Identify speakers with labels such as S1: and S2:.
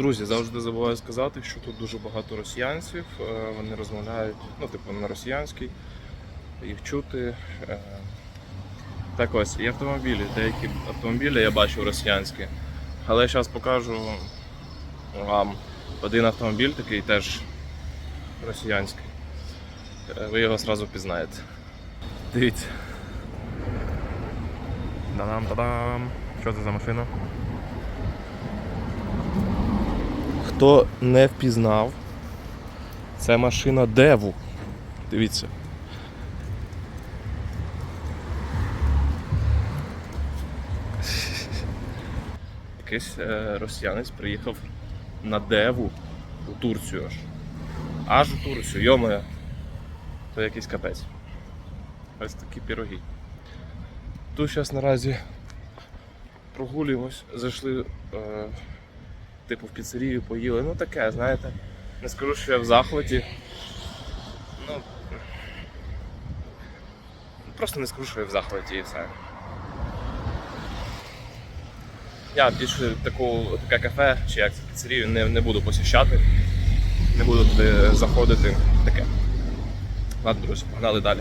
S1: Друзі, завжди забуваю сказати, що тут дуже багато росіянців. е, Вони розмовляють, ну, типу, на росіянській, їх чути. е. Так ось, і автомобілі. Деякі автомобілі я бачив росіянські. Але я зараз покажу вам один автомобіль такий теж росіянський. Е, Ви його одразу пізнаєте. Дивіться. Дадам, тадам. Що це за машина? Хто не впізнав, це машина Деву. Дивіться. Якийсь е, росіянець приїхав на Деву у Турцію аж. Аж у Турцію, йомає. То якийсь капець. Ось такі піроги. Тут зараз наразі прогулюємось, зайшли е, типу в піцерію, поїли. Ну таке, знаєте. Не скажу, що я в захваті. Ну. Просто не скажу, що я в захваті і все. Я більше таку, таке кафе, чи як це піцерію, не, не буду посіщати. Не буду туди заходити. Таке. Ладно, друзі, погнали далі.